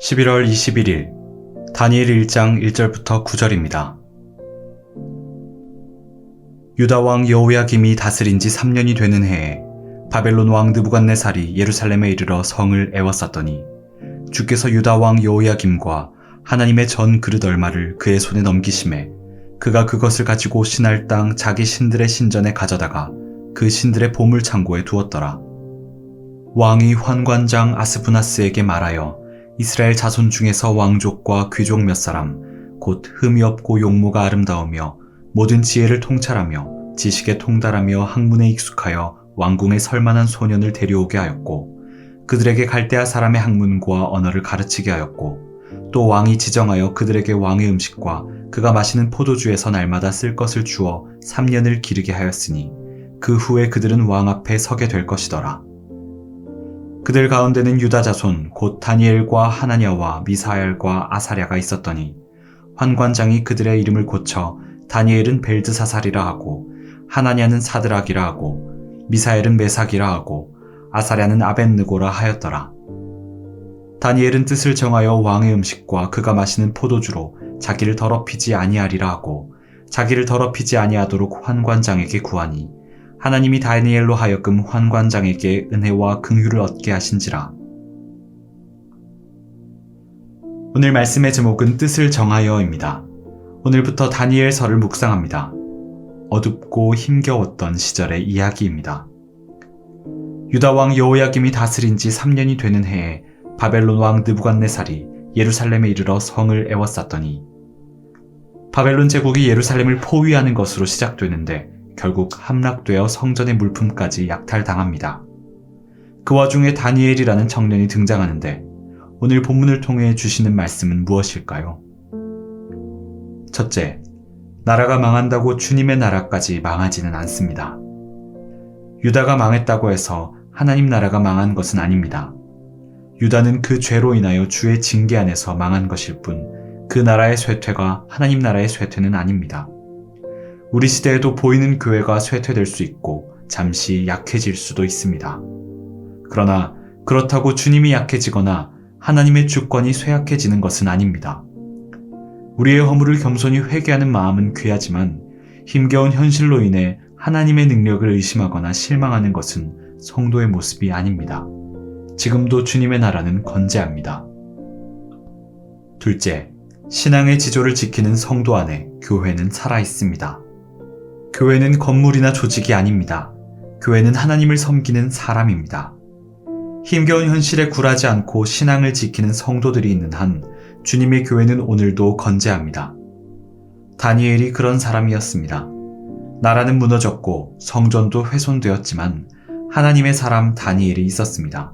11월 21일 다니엘 1장 1절부터 9절입니다. 유다 왕 여호야김이 다스린 지 3년이 되는 해에 바벨론 왕 느부갓네살이 예루살렘에 이르러 성을 애워쌌더니 주께서 유다 왕 여호야김과 하나님의 전 그릇 얼마를 그의 손에 넘기심에 그가 그것을 가지고 신할 땅 자기 신들의 신전에 가져다가 그 신들의 보물 창고에 두었더라. 왕이 환관장 아스부나스에게 말하여 이스라엘 자손 중에서 왕족과 귀족 몇 사람, 곧 흠이 없고 용모가 아름다우며 모든 지혜를 통찰하며 지식에 통달하며 학문에 익숙하여 왕궁에 설만한 소년을 데려오게 하였고, 그들에게 갈대아 사람의 학문과 언어를 가르치게 하였고, 또 왕이 지정하여 그들에게 왕의 음식과 그가 마시는 포도주에서 날마다 쓸 것을 주어 3년을 기르게 하였으니, 그 후에 그들은 왕 앞에 서게 될 것이더라. 그들 가운데는 유다 자손 곧 다니엘과 하나냐와 미사엘과 아사랴가 있었더니 환관장이 그들의 이름을 고쳐 다니엘은 벨드사살이라 하고 하나냐는 사드락이라 하고 미사엘은 메삭이라 하고 아사랴는 아벤느고라 하였더라. 다니엘은 뜻을 정하여 왕의 음식과 그가 마시는 포도주로 자기를 더럽히지 아니하리라 하고 자기를 더럽히지 아니하도록 환관장에게 구하니 하나님이 다니엘로 하여금 환관장에게 은혜와 긍휼을 얻게 하신지라. 오늘 말씀의 제목은 뜻을 정하여입니다. 오늘부터 다니엘서를 묵상합니다. 어둡고 힘겨웠던 시절의 이야기입니다. 유다 왕 여호야김이 다스린 지 3년이 되는 해에 바벨론 왕 느부갓네살이 예루살렘에 이르러 성을 애워쌌더니 바벨론 제국이 예루살렘을 포위하는 것으로 시작되는데 결국 함락되어 성전의 물품까지 약탈당합니다. 그 와중에 다니엘이라는 청년이 등장하는데 오늘 본문을 통해 주시는 말씀은 무엇일까요? 첫째, 나라가 망한다고 주님의 나라까지 망하지는 않습니다. 유다가 망했다고 해서 하나님 나라가 망한 것은 아닙니다. 유다는 그 죄로 인하여 주의 징계 안에서 망한 것일 뿐 그 나라의 쇠퇴가 하나님 나라의 쇠퇴는 아닙니다. 우리 시대에도 보이는 교회가 쇠퇴될 수 있고 잠시 약해질 수도 있습니다. 그러나 그렇다고 주님이 약해지거나 하나님의 주권이 쇠약해지는 것은 아닙니다. 우리의 허물을 겸손히 회개하는 마음은 귀하지만 힘겨운 현실로 인해 하나님의 능력을 의심하거나 실망하는 것은 성도의 모습이 아닙니다. 지금도 주님의 나라는 건재합니다. 둘째, 신앙의 지조를 지키는 성도 안에 교회는 살아 있습니다. 교회는 건물이나 조직이 아닙니다. 교회는 하나님을 섬기는 사람입니다. 힘겨운 현실에 굴하지 않고 신앙을 지키는 성도들이 있는 한 주님의 교회는 오늘도 건재합니다. 다니엘이 그런 사람이었습니다. 나라는 무너졌고 성전도 훼손되었지만 하나님의 사람 다니엘이 있었습니다.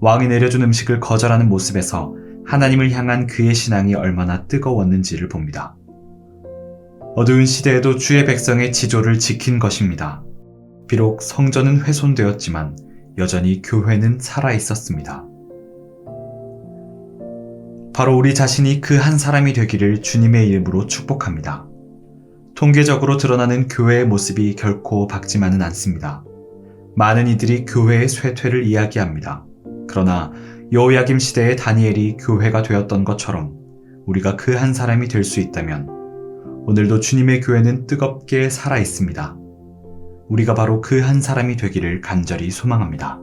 왕이 내려준 음식을 거절하는 모습에서 하나님을 향한 그의 신앙이 얼마나 뜨거웠는지를 봅니다. 어두운 시대에도 주의 백성의 지조를 지킨 것입니다. 비록 성전은 훼손되었지만 여전히 교회는 살아 있었습니다. 바로 우리 자신이 그 한 사람이 되기를 주님의 이름으로 축복합니다. 통계적으로 드러나는 교회의 모습이 결코 밝지만은 않습니다. 많은 이들이 교회의 쇠퇴를 이야기합니다. 그러나 여호야김 시대의 다니엘이 교회가 되었던 것처럼 우리가 그 한 사람이 될 수 있다면 오늘도 주님의 교회는 뜨겁게 살아 있습니다. 우리가 바로 그 한 사람이 되기를 간절히 소망합니다.